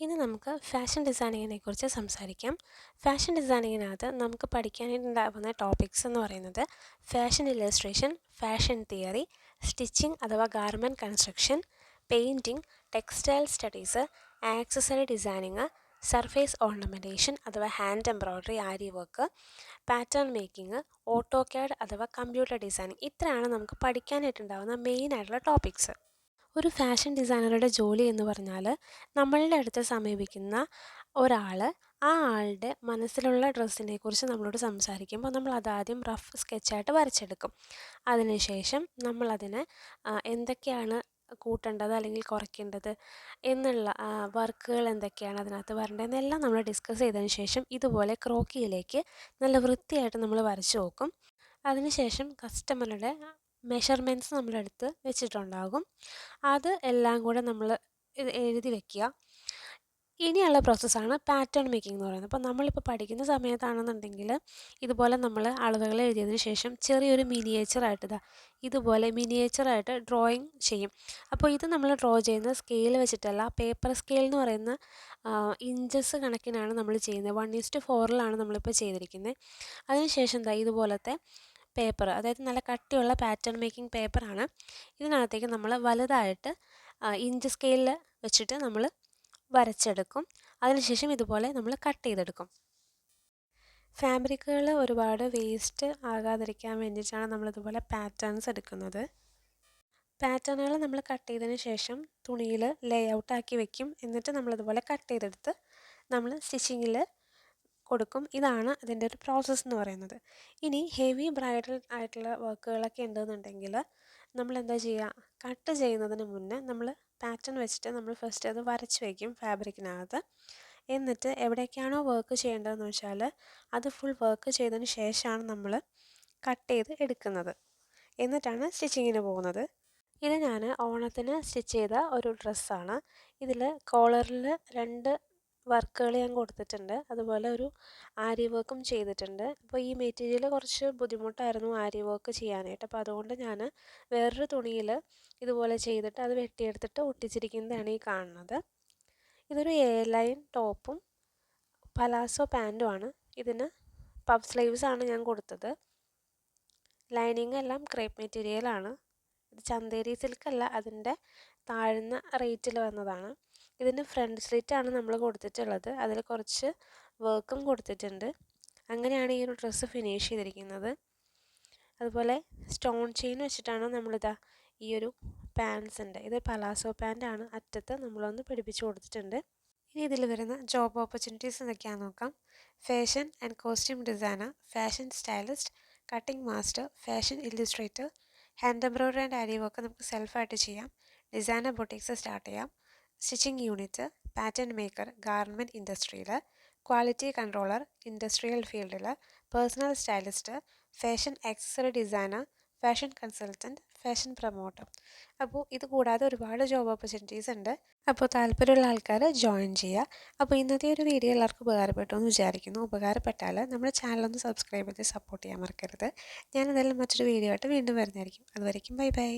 ഇന്ന് നമുക്ക് ഫാഷൻ ഡിസൈനിങ്ങിനെ കുറിച്ച് സംസാരിക്കാം. ഫാഷൻ ഡിസൈനിങ്ങിനകത്ത് നമുക്ക് പഠിക്കാനായിട്ടുണ്ടാകുന്ന ടോപ്പിക്സ് എന്ന് പറയുന്നത് fashion illustration fashion theory stitching അഥവാ garment construction painting textile studies accessory designing surface ornamentation അഥവാ hand embroidery aari work pattern making auto CAD അഥവാ കമ്പ്യൂട്ടർ ഡിസൈനിങ് ഇത്രയാണ് നമുക്ക് പഠിക്കാനായിട്ടുണ്ടാകുന്ന മെയിൻ ആയിട്ടുള്ള ടോപ്പിക്സ് ഒരു ഫാഷൻ ഡിസൈനറുടെ ജോലി എന്ന് പറഞ്ഞാൽ നമ്മളുടെ അടുത്ത് സമീപിക്കുന്ന ഒരാൾ ആ ആളുടെ മനസ്സിലുള്ള ഡ്രസ്സിനെ കുറിച്ച് നമ്മളോട് സംസാരിക്കുമ്പോൾ നമ്മൾ അതാദ്യം റഫ് സ്കെച്ചായിട്ട് വരച്ചെടുക്കും. അതിനുശേഷം നമ്മളതിനെ എന്തൊക്കെയാണ് കൂട്ടേണ്ടത് അല്ലെങ്കിൽ കുറയ്ക്കേണ്ടത് എന്നുള്ള വർക്കുകൾ എന്തൊക്കെയാണ് അതിനകത്ത് വരേണ്ടതെന്നെല്ലാം നമ്മൾ ഡിസ്കസ് ചെയ്തതിന് ശേഷം ഇതുപോലെ ക്രോക്കിയിലേക്ക് നല്ല വൃത്തിയായിട്ട് നമ്മൾ വരച്ചു നോക്കും. അതിനുശേഷം കസ്റ്റമറുടെ മെഷർമെന്റ്സ് നമ്മളെടുത്ത് വെച്ചിട്ടുണ്ടാകും. അത് എല്ലാം കൂടെ നമ്മൾ എഴുതി വെക്കുക. ഇനിയുള്ള പ്രോസസ്സാണ് പാറ്റേൺ മേക്കിംഗ് എന്ന് പറയുന്നത്. അപ്പോൾ നമ്മളിപ്പോൾ പഠിക്കുന്ന സമയത്താണെന്നുണ്ടെങ്കിൽ ഇതുപോലെ നമ്മൾ അളവുകൾ എഴുതിയതിന് ശേഷം ചെറിയൊരു മിനിയേച്ചറായിട്ട് ഇതാ ഇതുപോലെ മിനിയേച്ചറായിട്ട് ഡ്രോയിങ് ചെയ്യും. അപ്പോൾ ഇത് നമ്മൾ ഡ്രോ ചെയ്യുന്ന സ്കെയിൽ വെച്ചിട്ടല്ല പേപ്പർ സ്കെയിൽ എന്ന് പറയുന്ന ഇഞ്ചസ് കണക്കിനാണ് നമ്മൾ ചെയ്യുന്നത്. വൺ ഈസ്റ്റ് ഫോറിലാണ് നമ്മളിപ്പോൾ ചെയ്തിരിക്കുന്നത്. അതിനുശേഷം എന്താ ഇതുപോലത്തെ പേപ്പർ അതായത് നല്ല കട്ടിയുള്ള പാറ്റേൺ മേക്കിംഗ് പേപ്പറാണ് ഇതിനകത്തേക്ക് നമ്മൾ വലുതായിട്ട് ഇഞ്ച് സ്കെയിലിൽ വെച്ചിട്ട് നമ്മൾ വരച്ചെടുക്കും. അതിനുശേഷം ഇതുപോലെ നമ്മൾ കട്ട് ചെയ്തെടുക്കും. ഫാബ്രിക്കുകൾ ഒരുപാട് വേസ്റ്റ് ആകാതിരിക്കാൻ വേണ്ടിയിട്ടാണ് നമ്മളിതുപോലെ പാറ്റേൺസ് എടുക്കുന്നത്. പാറ്റേണുകൾ നമ്മൾ കട്ട് ചെയ്തതിന് ശേഷം തുണിയിൽ ലേ ഔട്ടാക്കി വെക്കും. എന്നിട്ട് നമ്മളിതുപോലെ കട്ട് ചെയ്തെടുത്ത് നമ്മൾ സ്റ്റിച്ചിങ്ങിൽ കൊടുക്കും. ഇതാണ് അതിന്റെ ഒരു പ്രോസസ്സ് എന്ന് പറയുന്നത്. ഇനി ഹെവി ബ്രൈഡൽ ആയിട്ടുള്ള വർക്കുകളൊക്കെ ഉണ്ടെന്നുണ്ടെങ്കിൽ നമ്മൾ എന്താ ചെയ്യുക? കട്ട് ചെയ്യുന്നതിന് മുന്നേ നമ്മൾ പാറ്റേൺ വെച്ചിട്ട് നമ്മൾ ഫസ്റ്റ് അത് വരച്ച് വയ്ക്കും ഫാബ്രിക്കിനകത്ത് എന്നിട്ട് എവിടേക്കാണോ വർക്ക് ചെയ്യേണ്ടതെന്ന് വെച്ചാൽ അത് ഫുൾ വർക്ക് ചെയ്തതിന് ശേഷമാണ് നമ്മൾ കട്ട് ചെയ്ത് എടുക്കുന്നത്. എന്നിട്ടാണ് സ്റ്റിച്ചിങ്ങിന് പോകുന്നത്. ഇത് ഞാൻ ഓണത്തിന് സ്റ്റിച്ച് ചെയ്ത ഒരു ഡ്രസ്സാണ് ഇതിൽ കോളറിൽ രണ്ട് വർക്കുകൾ ഞാൻ കൊടുത്തിട്ടുണ്ട്. അതുപോലെ ഒരു ആരി വർക്കും ചെയ്തിട്ടുണ്ട്. അപ്പോൾ ഈ മെറ്റീരിയൽ കുറച്ച് ബുദ്ധിമുട്ടായിരുന്നു ആരി വർക്ക് ചെയ്യാനായിട്ട്. അപ്പോൾ അതുകൊണ്ട് ഞാൻ വേറൊരു തുണിയിൽ ഇതുപോലെ ചെയ്തിട്ട് അത് വെട്ടിയെടുത്തിട്ട് ഒട്ടിച്ചിരിക്കുന്നതാണ് ഈ കാണുന്നത്. ഇതൊരു എ ലൈൻ ടോപ്പും പലാസോ പാന്റുമാണ് ഇതിന് പഫ് സ്ലീവ്സ് ആണ് ഞാൻ കൊടുത്തത്. ലൈനിങ് എല്ലാം ക്രേപ്പ് മെറ്റീരിയലാണ് ഇത് ചന്തേരി സിൽക്ക് അല്ല അതിന്റെ താഴ്ന്ന റേറ്റിൽ വന്നതാണ്. ഇതിന് ഫ്രണ്ട് സ്ലിറ്റാണ് നമ്മൾ കൊടുത്തിട്ടുള്ളത്. അതിൽ കുറച്ച് വർക്കും കൊടുത്തിട്ടുണ്ട്. അങ്ങനെയാണ് ഈ ഒരു ഡ്രസ്സ് ഫിനിഷ് ചെയ്തിരിക്കുന്നത്. അതുപോലെ സ്റ്റോൺ ചെയിൻ വെച്ചിട്ടാണ് നമ്മളിതാ ഈ ഒരു പാൻസിന്റെ ഇത് പലാസോ പാന്റാണ് അറ്റത്ത് നമ്മളൊന്ന് പിടിപ്പിച്ച് കൊടുത്തിട്ടുണ്ട്. ഇനി ഇതിൽ വരുന്ന ജോബ് ഓപ്പർച്യൂണിറ്റീസ് എന്തൊക്കെയാണെന്ന് നോക്കാം. Fashion and costume designer fashion stylist cutting master fashion illustrator hand embroidery and aari work നമുക്ക് സെൽഫായിട്ട് ചെയ്യാം. ഡിസൈനർ ബൊട്ടിക്സ് സ്റ്റാർട്ട് ചെയ്യാം. Stitching unit pattern maker garment ഇൻഡസ്ട്രിയിൽ ക്വാളിറ്റി കൺട്രോളർ ഇൻഡസ്ട്രിയൽ ഫീൽഡിൽ personal stylist fashion accessory designer fashion consultant fashion promoter. അപ്പോൾ ഇത് കൂടാതെ ഒരുപാട് ജോബ് ഓപ്പർച്യൂണിറ്റീസ് ഉണ്ട്. അപ്പോൾ താല്പര്യമുള്ള ആൾക്കാർ ജോയിൻ ചെയ്യുക. അപ്പോൾ ഇന്നത്തെ ഒരു വീഡിയോ എല്ലാവർക്കും ഉപകാരപ്പെട്ടു എന്ന് വിചാരിക്കുന്നു. ഉപകാരപ്പെട്ടാൽ നമ്മുടെ ചാനലൊന്ന് സബ്സ്ക്രൈബ് ചെയ്ത് സപ്പോർട്ട് ചെയ്യാൻ മറക്കരുത്. ഞാൻ എന്തായാലും മറ്റൊരു വീഡിയോ ആയിട്ട് വീണ്ടും വരുന്നതായിരിക്കും. അതുവരയ്ക്കും ബൈ ബൈ.